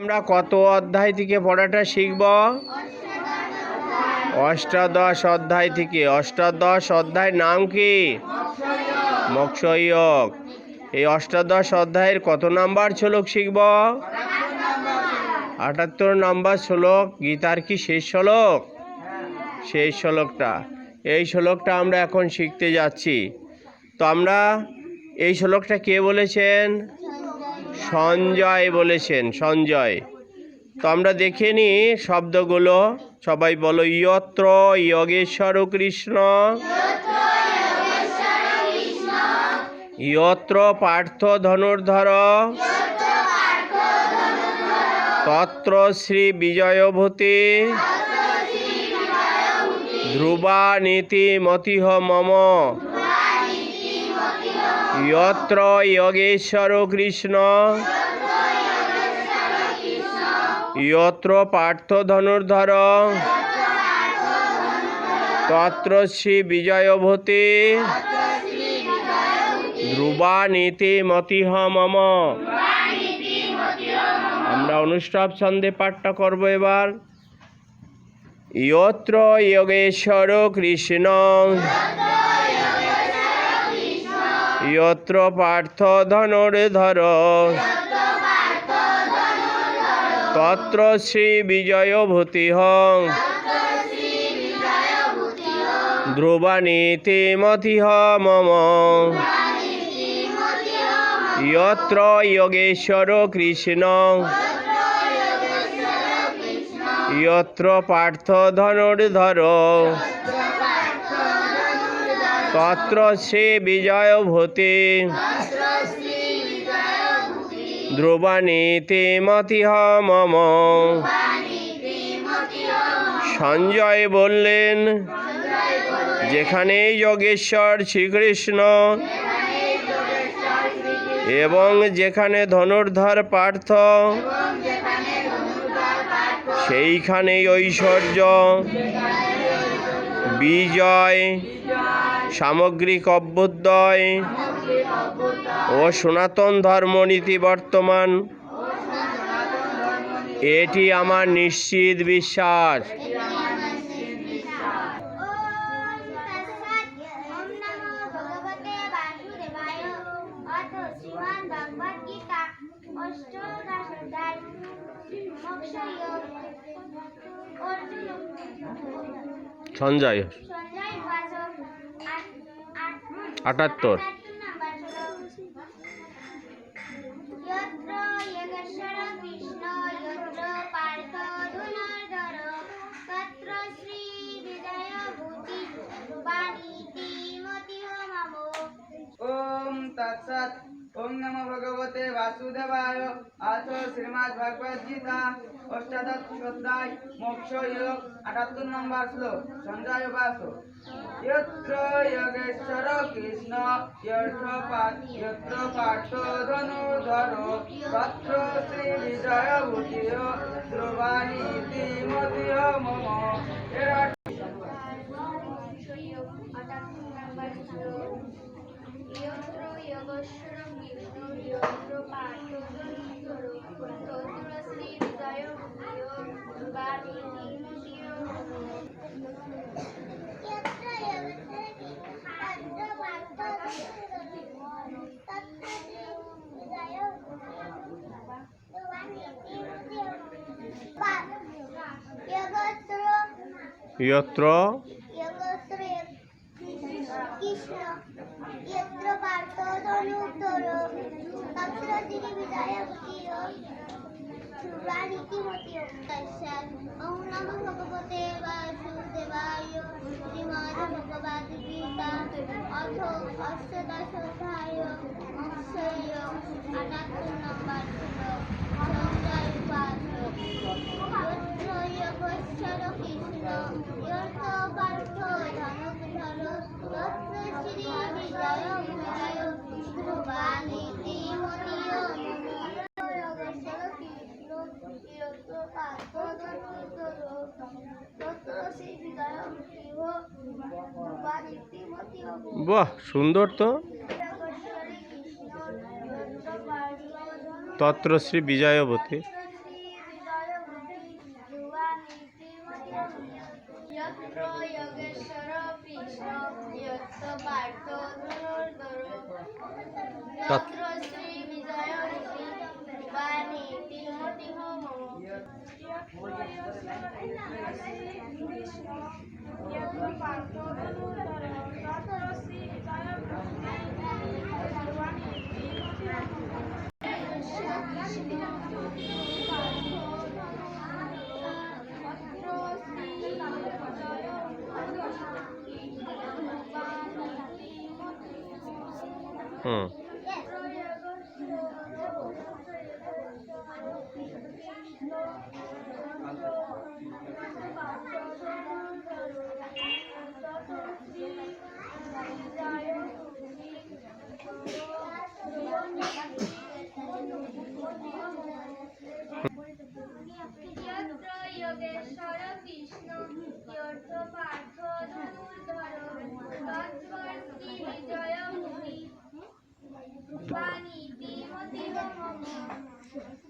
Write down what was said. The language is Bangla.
আমরা কত অধ্যায় থেকে পড়াটা শিখব? অষ্টাদশ অধ্যায় থেকে। অষ্টাদশ অধ্যায় নাম কি? মৎস্যয়োগ। এই অষ্টাদশ অধ্যায়ের কত নাম্বার শ্লোক শিখব? আটাত্তর নাম্বার শ্লোক। গীতার কি শেষ শ্লোক? সেই শ্লোকটা। এই শ্লোকটা আমরা এখন শিখতে যাচ্ছি। তো আমরা এই শ্লোকটা কে বলেছেন? সঞ্জয় বলেছেন, সঞ্জয়। তো আমরা দেখে নিই শব্দগুলো। সবাই বলো, ইয়ত্র যোগেশ্বর কৃষ্ণ। ইয়ত্র পার্থ ধনুর্ধর। তত্র শ্রী বিজয়ভূতি। ধ্রুবা নীতি মতিহ মম। যত্র যোগেশ্বর কৃষ্ণ যত্র পার্থ ধনুর্ধর তত্র শ্রী বিজয়ভূতি ধ্রুবা নীতি মতিহ মম আমরা অনুষ্ঠব ছন্দে পাঠটা করব এবার। যত্র যোগেশ্বর কৃষ্ণ যত্র পার্থ ধনুর্ধর তত্র শ্রী বিজয় বিজয়ভূতি ধ্রুবানীতি মতিহ মম যত্র যোগেশ্বর কৃষ্ণ যত্র পার্থ ধনুর্ধর তত্র শ্রী বিজয়ভূতি। ধ্রুবানীতি মতিহ মম। সঞ্জয় বললেন যেখানে যোগেশ্বর শ্রীকৃষ্ণ এবং যেখানে ধনুর্ধর পার্থ সেইখানে ঐশ্বর্য বিজয় সামগ্রিক অভ্যুদয় ও সনাতন ধর্মনীতি বর্তমান। এটি আমার নিশ্চিত বিশ্বাস। সঞ্জয়। আটাত্তর। নাম্বার যত্র যোগেশ্বর কৃষ্ণ যত্র পার্থ ধনুর্ধর তত্র শ্রী বিজয় ভূতি বাণীতি মতিহ মম ओम तत्सत ओम नमो भगवते वासुदेवाय अथ श्रीमद् भगवद गीता অষ্টাদশ অধ্যায় মোক্ষ যোগ আটাত্তর নম্বর শ্লোক সঞ্জয় বাস यत्र योगेश्वर कृष्ण यत्र पार्थ यत्र पार्थ धनुर्धर तत्र श्री গীতা অথ অষ্টাদশ অধ্যায় মৎস্য আটাত্তর নম্বর বাহ সুন্দর তো। তত্রশ্রী বিজয়বতী। তত্রশ্রী বিজয়বতী কৃষ্ণ যত্র পার্থ ধনুর্ধর যত্র শ্রী বিজয় বাণী তিমতি মম হুম যত্র যোগেশ্বর কৃষ্ণ বাণী তিমতি মম